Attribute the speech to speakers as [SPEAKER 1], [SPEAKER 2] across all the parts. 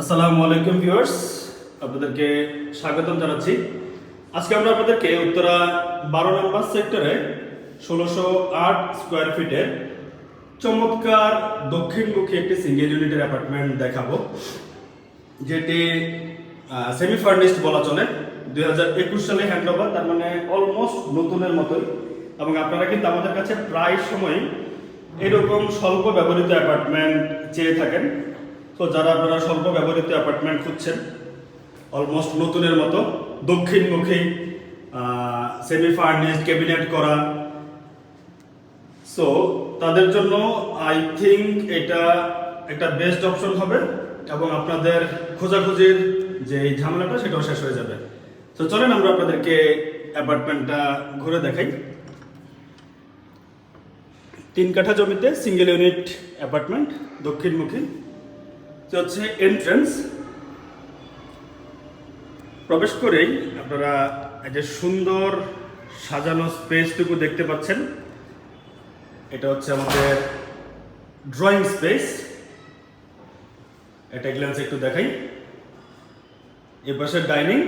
[SPEAKER 1] আসসালামু আলাইকুম ভিউয়ার্স, আপনাদেরকে স্বাগতম জানাচ্ছি। আজকে আমরা আপনাদেরকে উত্তরা বারো নম্বর সেক্টরে ষোলোশো আট স্কোয়ার ফিটের চমৎকার দক্ষিণমুখী একটি সিঙ্গেল ইউনিটের অ্যাপার্টমেন্ট দেখাবো, যেটি সেমি ফার্নিশড বলা চলে। দুই হাজার একুশ সালে হ্যান্ড ওভার তার মানে অলমোস্ট নতুনের মতোই। এবং আপনারা কিন্তু আমাদের কাছে প্রায় সময় এরকম স্বল্প ব্যবহৃত অ্যাপার্টমেন্ট চেয়ে থাকেন। তো যারা আপনারা স্বল্প ব্যবহৃত অ্যাপার্টমেন্ট খুঁজছেন অলমোস্ট নতুনের মতো দক্ষিণমুখী সেমি ফার্নিশড ক্যাবিনেট করা সো তাদের জন্য আই থিঙ্ক এটা একটা বেস্ট অপশন হবে এবং আপনাদের খোঁজাখুঁজির যে এই ঝামেলাটা সেটাও শেষ হয়ে যাবে। তো চলেন আমরা আপনাদেরকে অ্যাপার্টমেন্টটা ঘুরে দেখাই। তিন কাঠা জমিতে সিঙ্গেল ইউনিট অ্যাপার্টমেন্ট দক্ষিণমুখী তো হচ্ছে এন্ট্রেন্স প্রবেশ করেই আপনারা যে সুন্দর সাজানো স্পেসটুকু দেখতে পাচ্ছেন। এটা হচ্ছে আমাদের ড্রয়িং স্পেস এটা গ্ল্যান্স একটু দেখাই। এ পাশে dining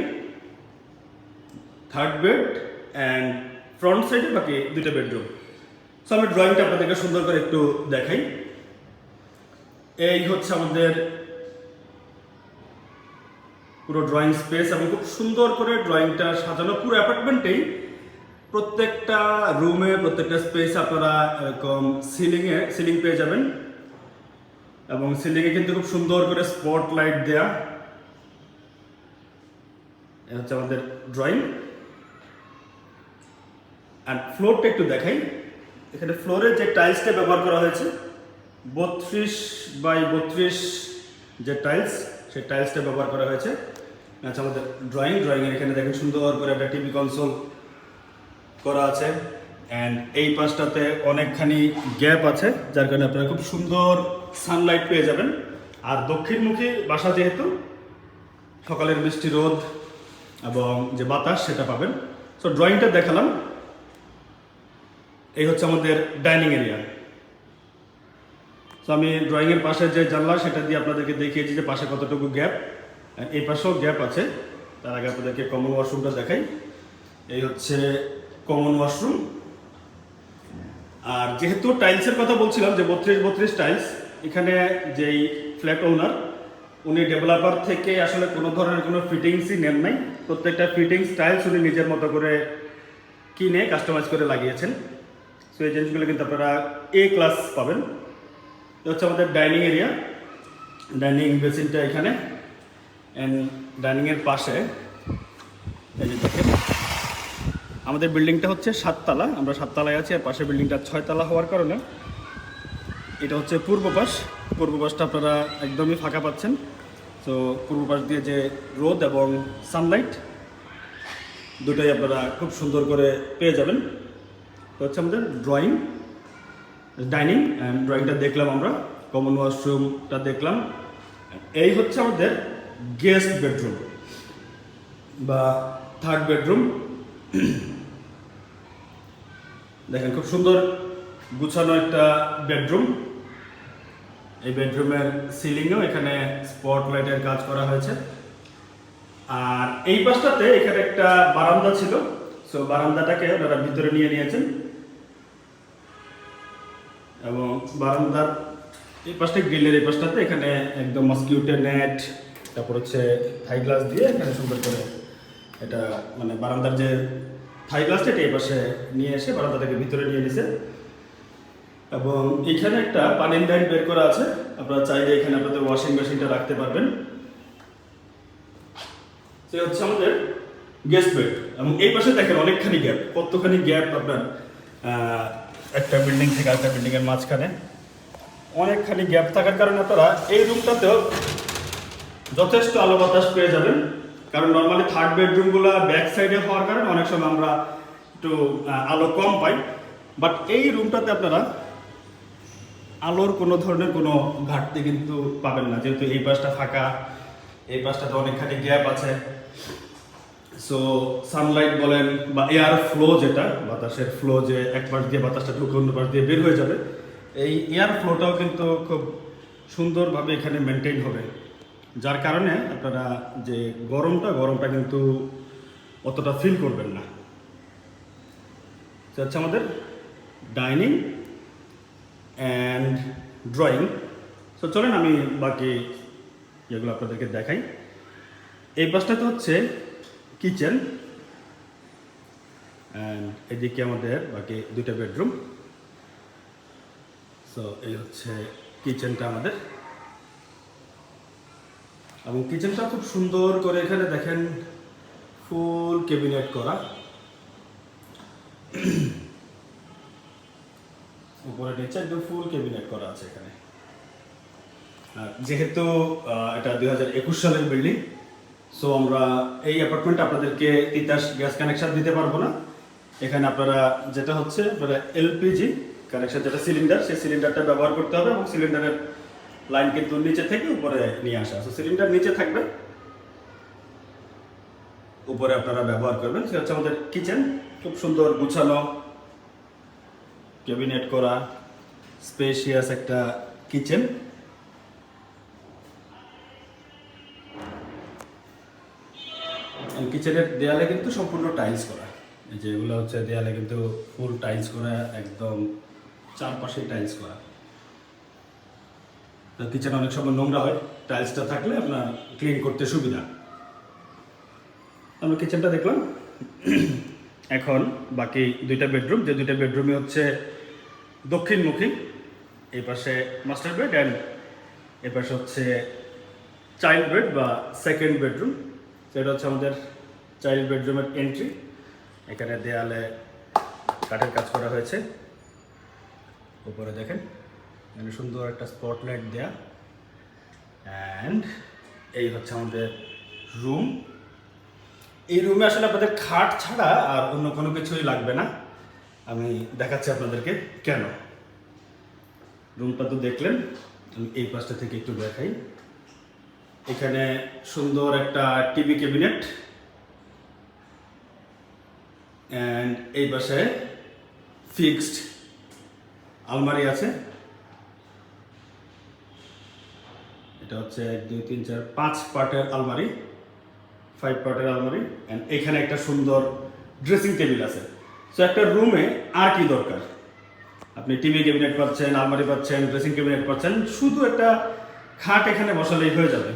[SPEAKER 1] third bed and front সাইডে বাকি দুটো বেডরুম সো আমি ড্রয়িংটা আপনাদেরকে সুন্দর করে একটু দেখাই। এই হচ্ছে আমাদের পুরো ড্রয়িং স্পেস এবং খুব সুন্দর করে ড্রয়িংটা সাজানো পুরো অ্যাপার্টমেন্টেই প্রত্যেকটা রুমে প্রত্যেকটা স্পেস আপনারা এরকম সিলিংয়ে সিলিং পেয়ে যাবেন। এবং সিলিংয়ে কিন্তু খুব সুন্দর করে স্পট লাইট দেয়া। এ হচ্ছে আমাদের ড্রয়িং আর ফ্লোরটা একটু দেখাই। এখানে ফ্লোরের যে টাইলসটা ব্যবহার করা হয়েছে বত্রিশ বাই বত্রিশ যে টাইলস সেই টাইলসটা ব্যবহার করা হয়েছে। আচ্ছা আমাদের ড্রয়িং ড্রয়িংয়ের এখানে দেখেন সুন্দর করে একটা টিভি কনসোল করা আছে। অ্যান্ড এই পাশটাতে অনেকখানি গ্যাপ আছে, যার কারণে আপনারা খুব সুন্দর সানলাইট পেয়ে যাবেন। আর দক্ষিণমুখী বাসা যেহেতু, সকালের মিষ্টি রোদ এবং যে বাতাস, সেটা পাবেন। সো ড্রয়িংটা দেখালাম। এই হচ্ছে আমাদের ডাইনিং এরিয়া তো আমি ড্রয়িংয়ের পাশে যে জানলা, সেটা দিয়ে আপনাদেরকে দেখিয়েছি যে পাশে কতটুকু গ্যাপ এই পাশেও গ্যাপ আছে। তার আগে আপনাদেরকে কমন ওয়াশরুমটা দেখাই। এই হচ্ছে কমন ওয়াশরুম আর যেহেতু টাইলসের কথা বলছিলাম, যে বত্রিশ বত্রিশ টাইলস এখানে যেই ফ্ল্যাট ওনার উনি ডেভেলপার থেকে আসলে কোনো ধরনের কোনো ফিটিংসই নেন নাই। প্রত্যেকটা ফিটিংস টাইলস উনি নিজের মতো করে কিনে কাস্টমাইজ করে লাগিয়েছেন। সো এই জিনিসগুলো কিন্তু আপনারা এ ক্লাস পাবেন। এটা হচ্ছে আমাদের ডাইনিং এরিয়া। ডাইনিং বেসিনটা এখানে। অ্যান্ড ডাইনিংয়ের পাশে আমাদের বিল্ডিংটা হচ্ছে সাততলা। আমরা সাততলায় আছি, আর পাশে বিল্ডিংটা ছয়তলা হওয়ার কারণে। এটা হচ্ছে পূর্ব পাশ। পূর্ব পাশটা আপনারা একদমই ফাঁকা পাচ্ছেন। তো পূর্ব পাশ দিয়ে যে রোদ এবং সানলাইট দুটোই আপনারা খুব সুন্দর করে পেয়ে যাবেন। তো হচ্ছে আমাদের ড্রয়িং ডাইনিং অ্যান্ড ড্রয়িংটা দেখলাম আমরা কমন ওয়াশরুমটা দেখলাম। এই হচ্ছে আমাদের গেস্ট বেডরুম বা থার্ড বেডরুম দেখেন, খুব সুন্দর গুছানো একটা বেডরুম এই বেডরুমের সিলিংয়েও এখানে স্পট লাইটের কাজ করা হয়েছে। আর এই পাশটাতে এখানে একটা বারান্দা ছিল। সো বারান্দাটাকে ওনারা ভিতরে নিয়ে নিয়েছেন। এবং বারান্দার এই পাশটা গ্রিলের এই পাশটাতে এখানে একদম মসকিউটের নেট তারপর হচ্ছে থাই গ্লাস দিয়ে এখানে সুন্দর করে এটা মানে বারান্দার যে থাই গ্লাসটা এটা এই পাশে নিয়ে এসে বারান্দাটাকে ভিতরে নিয়ে নিছে। এবং এখানে একটা পানির লাইন বের করা আছে। আপনারা চাইলে এখানে আপনাদের ওয়াশিং মেশিনটা রাখতে পারবেন। সে হচ্ছে আমাদের গেস্ট বেড এবং এই পাশে দেখেন অনেকখানি গ্যাপ কতখানি গ্যাপ আপনার একটা বিল্ডিং থেকে আরেকটা বিল্ডিং এর মাঝখানে। অনেকখানি গ্যাপ থাকার কারণে আপনারা এই রুমটাতেও যথেষ্ট আলো বাতাস পেয়ে যাবেন। কারণ নর্মালি থার্ড বেডরুমগুলো ব্যাক সাইডে হওয়ার কারণে অনেক সময় আমরা একটু আলো কম পাই। বাট এই রুমটাতে আপনারা আলোর কোনো ধরনের কোনো ঘাটতি কিন্তু পাবেন না। যেহেতু এই পাশটা ফাঁকা, এই পাশটাতে অনেকখানি গ্যাপ আছে। সো সানলাইট বলেন বা এয়ার ফ্লো যেটা, বাতাসের ফ্লো যে এক পাশ দিয়ে বাতাসটা ঢুকে অন্য পাশ দিয়ে বের হয়ে যাবে, এই এয়ার ফ্লোটাও কিন্তু খুব সুন্দরভাবে এখানে মেনটেন হবে। যার কারণে আপনারা যে গরমটা গরমটা কিন্তু অতটা ফিল করবেন না। হচ্ছে আমাদের ডাইনিং অ্যান্ড ড্রয়িং তো চলেন আমি বাকি যেগুলো আপনাদেরকে দেখাই। এই পাশটাতে হচ্ছে কিচেন। অ্যান্ড এদিকে আমাদের বাকি দুইটা বেডরুম। সো এই হচ্ছে কিচেনটা আমাদের। এবং কিচেনটা খুব সুন্দর করে এখানে দেখেন ফুল ক্যাবিনেট করা। উপরে নিচে একদম ফুল ক্যাবিনেট করা আছে এখানে। যেহেতু এটা দুই সালের বিল্ডিং সো আমরা এই অ্যাপার্টমেন্ট আপনাদেরকে তিতাস গ্যাস কানেকশন দিতে পারব না। এখানে আপনারা যেটা হচ্ছে, আপনারা এলপিজি কানেকশন যেটা সিলিন্ডার সেই সিলিন্ডারটা ব্যবহার করতে হবে এবং সিলিন্ডারের লাইন কিন্তু নিচে থেকে উপরে নিয়ে আসা। সো সিলিন্ডার নিচে থাকবে। উপরে আপনারা ব্যবহার করবেন। সে হচ্ছে আমাদের কিচেন খুব সুন্দর গুছানো ক্যাবিনেট করা স্পেশিয়াস একটা কিচেন কিচেনের দেয়ালে কিন্তু সম্পূর্ণ টাইলস করা। এই যে এগুলো হচ্ছে দেয়ালে কিন্তু ফুল টাইলস করা, একদম চারপাশে টাইলস করা। কিচেন অনেক সময় নোংরা হয় টাইলসটা থাকলে আপনার ক্লিন করতে সুবিধা। আমরা কিচেনটা দেখলাম। এখন বাকি দুইটা বেডরুম যে দুইটা বেডরুমই হচ্ছে দক্ষিণমুখী, এই পাশে মাস্টার বেড অ্যান্ড এ পাশে হচ্ছে চাইল্ড বেড বা সেকেন্ড বেডরুম সেটা হচ্ছে আমাদের চাইল্ড বেডরুমের এন্ট্রি এখানে দেয়ালে কাঠের কাজ করা হয়েছে। উপরে দেখেন, এখানে সুন্দর একটা স্পটলাইট দেয়া। অ্যান্ড এই হচ্ছে আমাদের রুম এই রুমে আসলে আপনাদের খাট ছাড়া আর অন্য কোনো কিছুই লাগবে না। আমি দেখাচ্ছি আপনাদেরকে কেন। রুমটা তো দেখলেন, আমি এই পাশটা থেকে একটু দেখাই। এখানে সুন্দর একটা টিভি ক্যাবিনেট অ্যান্ড এই পাশে ফিক্সড আলমারি আছে। এটা হচ্ছে এক, দুই, তিন, চার, পাঁচ পার্টের আলমারি। ফাইভ পার্টের আলমারি। অ্যান্ড এখানে একটা সুন্দর ড্রেসিং টেবিল আছে। সো একটা রুমে আর কি দরকার? আপনি টিভি ক্যাবিনেট পাচ্ছেন, আলমারি পাচ্ছেন ড্রেসিং ক্যাবিনেট পাচ্ছেন, শুধু একটা খাট এখানে বসালেই হয়ে যাবে।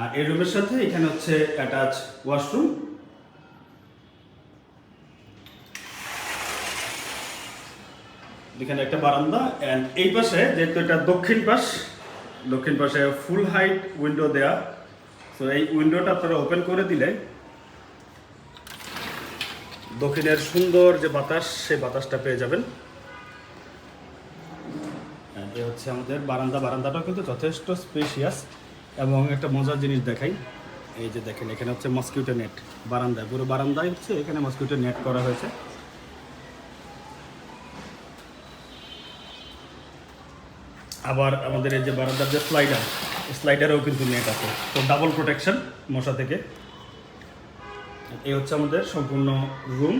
[SPEAKER 1] আর এই রুমের সাথে এখানে হচ্ছে অ্যাটাচ ওয়াশরুম এখানে একটা বারান্দা অ্যান্ড এই পাশে যেহেতু এটা দক্ষিণ পাশ, দক্ষিণ পাশে ফুল হাইট উইন্ডো দেয়া। তো এই উইন্ডোটা আপনারা ওপেন করে দিলে দক্ষিণের সুন্দর যে বাতাস, সেই বাতাসটা পেয়ে যাবেন। এ হচ্ছে আমাদের বারান্দা। বারান্দাটাও কিন্তু যথেষ্ট স্পেশিয়াস এবং একটা মজার জিনিস দেখাই। এই যে দেখেন, এখানে হচ্ছে মস্কিউটো নেট বারান্দায়। পুরো বারান্দায় হচ্ছে এখানে মসকিউটো নেট করা হয়েছে। আবার আমাদের এই যে বারান্দার যে স্লাইডার স্লাইডারেও কিন্তু নেট আছে। তো ডাবল প্রোটেকশন মশা থেকে। এই হচ্ছে আমাদের সম্পূর্ণ রুম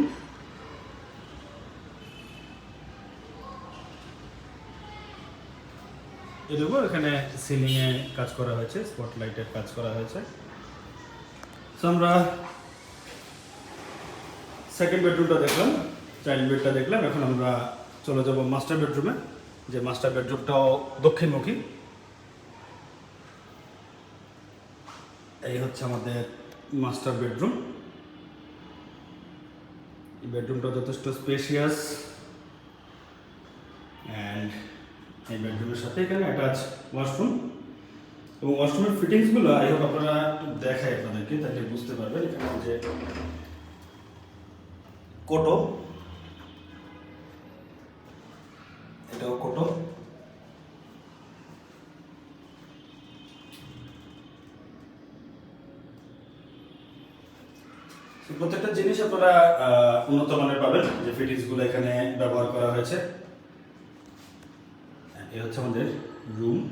[SPEAKER 1] এর উপর এখানে সিলিংয়ে কাজ করা হয়েছে স্পটলাইটের কাজ করা হয়েছে। তো আমরা সেকেন্ড বেডরুমটা দেখলাম চাইল্ড বেডটা দেখলাম, এখন আমরা চলে যাব মাস্টার বেডরুমে যে মাস্টার বেডরুমটাও দক্ষিণমুখী। এই হচ্ছে আমাদের মাস্টার বেডরুম। এই বেডরুমটা যথেষ্ট স্পেশিয়াস অ্যান্ড এই বেডরুমের সাথে এখানে অ্যাটাচ ওয়াশরুম এবং ওয়াশরুমের ফিটিংসগুলো আই হোপ আপনারা একটু দেখাই আপনাদেরকে, তাহলে বুঝতে পারবেন এখানে যে কোটো এটাও কোটো তো আহ, উন্নত মানের পাবেন? যে ফিটিংসগুলো এখানে ব্যবহার করা হয়েছে। এ হচ্ছে আমাদের রুম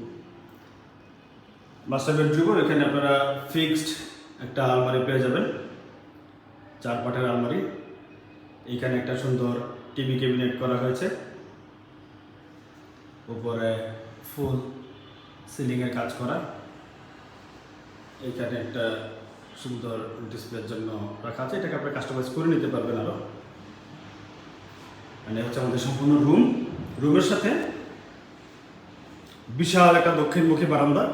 [SPEAKER 1] মাস্টার বেডরুমও এখানে আপনারা ফিক্সড একটা আলমারি পেয়ে যাবেন। চার পাটের আলমারি। এইখানে একটা সুন্দর টিভি ক্যাবিনেট করা হয়েছে। উপরে ফুল সিলিংয়ের কাজ করা। এইখানে একটা সুন্দর ডিসপ্লের জন্য রাখা আছে। এটাকে আপনি কাস্টমাইজ করে নিতে পারবেন আরও মানে হচ্ছে আমাদের সম্পূর্ণ রুম রুমের সাথে বিশাল একটা দক্ষিণমুখী বারান্দা।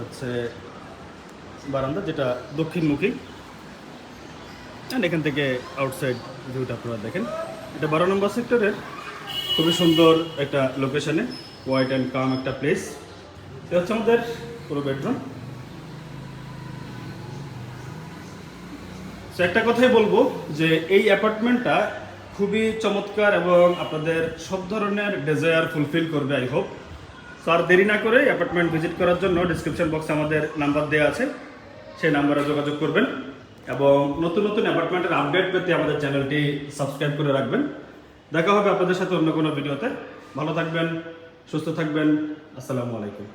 [SPEAKER 1] হচ্ছে বারান্দা যেটা দক্ষিণমুখী। আর এখান থেকে আউটসাইড ভিউটা আপনারা দেখেন। এটা বারো নম্বর সেক্টরের খুবই সুন্দর একটা লোকেশানে হোয়াইট অ্যান্ড কাম একটা প্লেস হচ্ছে আমাদের পুরো বেডরুম তো একটা কথাই বলব যে এই অ্যাপার্টমেন্টটা খুবই চমৎকার এবং আপনাদের সব ধরনের ডেজায়ার ফুলফিল করবে আই হোপ তো দেরি না করে অ্যাপার্টমেন্ট ভিজিট করার জন্য ডিসক্রিপশন বক্সে আমাদের নাম্বার দেওয়া আছে। সেই নাম্বারে যোগাযোগ করবেন এবং নতুন নতুন অ্যাপার্টমেন্টের আপডেট পেতে আমাদের চ্যানেলটি সাবস্ক্রাইব করে রাখবেন। দেখা হবে আপনাদের সাথে অন্য কোনো ভিডিওতে ভালো থাকবেন, সুস্থ থাকবেন। আসসালামু আলাইকুম।